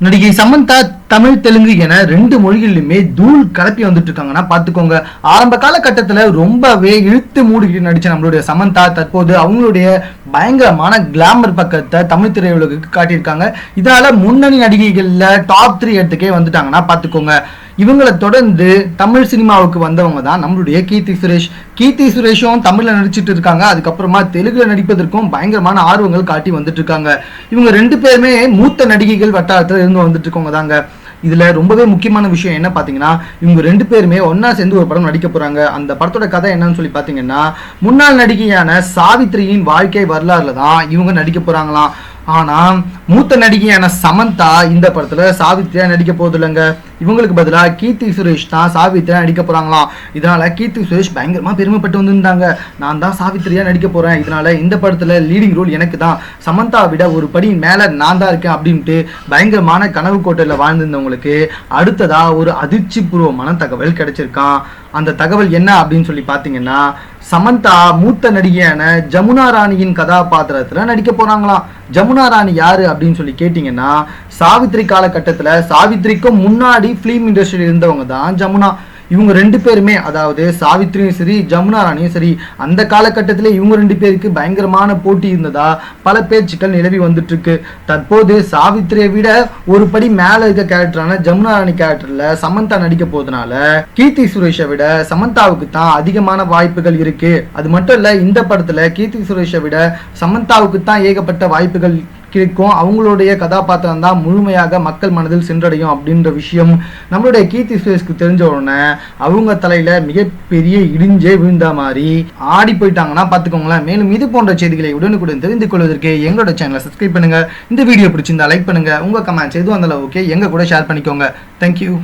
நடிகை சமந்தா தமிழ் தெலுங்கு என ரெண்டு மொழிகளிலுமே தூள் கலப்பி வந்துட்டு இருக்காங்கன்னா பாத்துக்கோங்க ஆரம்ப காலகட்டத்தில் ரொம்பவே இழுத்து மூடிக்கிட்டு நடிச்ச நம்மளுடைய சமந்தா தற்போது அவங்களுடைய பயங்கரமான கிளாமர் பக்கத்தை தமிழ் திரையுலகுக்கு காட்டியிருக்காங்க. இதனால முன்னணி நடிகைகளில் டாப் த்ரீ இடத்துக்கே வந்துட்டாங்கன்னா பாத்துக்கோங்க இவங்களை தொடர்ந்து தமிழ் சினிமாவுக்கு வந்தவங்க தான் நம்மளுடைய கீர்த்தி சுரேஷ். கீர்த்தி சுரேஷும் தமிழில் நடிச்சிட்டு இருக்காங்க. அதுக்கப்புறமா தெலுங்குல நடிப்பதற்கும் பயங்கரமான ஆர்வங்கள் காட்டி வந்துட்டு இருக்காங்க இவங்க ரெண்டு பேருமே மூத்த நடிகைகள் வட்டாரத்தில் இருந்து வந்துட்டு இருக்கவங்க தாங்க. இதுல ரொம்பவே முக்கியமான விஷயம் என்ன பாத்தீங்கன்னா இவங்க ரெண்டு பேருமே ஒன்றா சேர்ந்து ஒரு படம் நடிக்க போறாங்க. அந்த படத்தோட கதை என்னன்னு சொல்லி பாத்தீங்கன்னா முன்னாள் நடிகையான சாவித்ரியின் வாழ்க்கை வரலாறுல தான் இவங்க நடிக்க போறாங்களாம். ஆனால் மூத்த நடிகையான சமந்தா இந்த படத்தில் சாவித்ரியா நடிக்க போகிறது இல்லைங்க இவங்களுக்கு பதிலாக கீர்த்தி சுரேஷ் தான் சாவித்ரியா நடிக்க போகிறாங்களாம் இதனால் கீர்த்தி சுரேஷ் பயங்கரமாக பெருமைப்பட்டு வந்திருந்தாங்க. நான் தான் சாவித்ரியா நடிக்க போகிறேன் இதனால் இந்த படத்தில் லீடிங் ரோல் எனக்கு தான். சமந்தா விட ஒரு படி மேலே நான் தான் இருக்கேன் அப்படின்ட்டு பயங்கரமான கனவு கோட்டையில் வாழ்ந்திருந்தவங்களுக்கு அடுத்ததாக ஒரு அதிர்ச்சி பூர்வமான தகவல் கிடைச்சிருக்கான். அந்த தகவல் என்ன அப்படின்னு சொல்லி பார்த்தீங்கன்னா சமந்தா மூத்த நடிகையான ஜமுனா ராணியின் கதாபாத்திரத்துல நடிக்க போறாங்களாம். ஜமுனா ராணி யாரு அப்படின்னு சொல்லி கேட்டிங்கன்னா சாவித்ரி காலகட்டத்துல சாவித்ரிக்கும் முன்னாடி ஃபிலிம் இண்டஸ்ட்ரியில் இருந்தவங்க தான் ஜமுனா. இவங்க ரெண்டு பேருமே அதாவது சாவித்ரியும் சரி ஜமுனா ராணியும் சரி அந்த காலகட்டத்தில் இவங்க ரெண்டு பேருக்கு பயங்கரமான போட்டி இருந்ததா? பல பேச்சுக்கள் நிலவி வந்துட்டு இருக்கு தற்போது சாவித்ரியை விட ஒரு படி மேலே இருக்க கேரக்டரான ஜமுனா ராணி கேரக்டர்ல சமந்தா நடிக்க போறதுனால கீர்த்தி சுரேஷை விட சமந்தாவுக்கு தான் அதிகமான வாய்ப்புகள் இருக்கு. அது மட்டும் இல்ல இந்த படத்துல கீர்த்தி சுரேஷை விட சமந்தாவுக்கு தான் ஏகப்பட்ட வாய்ப்புகள் கிடைக்கும் அவங்களுடைய கதாபாத்திரம் தான் முழுமையாக மக்கள் மனதில் சென்றடையும் அப்படின்ற விஷயம் நம்மளுடைய கீர்த்தி சுரேஷ்க்கு தெரிஞ்ச உடனே அவங்க தலையில மிகப்பெரிய இடிஞ்சே விழுந்த மாதிரி ஆடி போயிட்டாங்கன்னா பாத்துக்கோங்களேன் மேலும் இது போன்ற செய்திகளை உடனுக்குடன் தெரிந்து கொள்வதற்கு எங்களோட சேனலை சப்ஸ்கிரைப் பண்ணுங்க. இந்த வீடியோ பிடிச்சிருந்தா லைக் பண்ணுங்க. உங்க கமெண்ட்ஸ் எதுவும் அந்த அளவுக்கு எங்க கூட ஷேர் பண்ணிக்கோங்க. தேங்க்யூ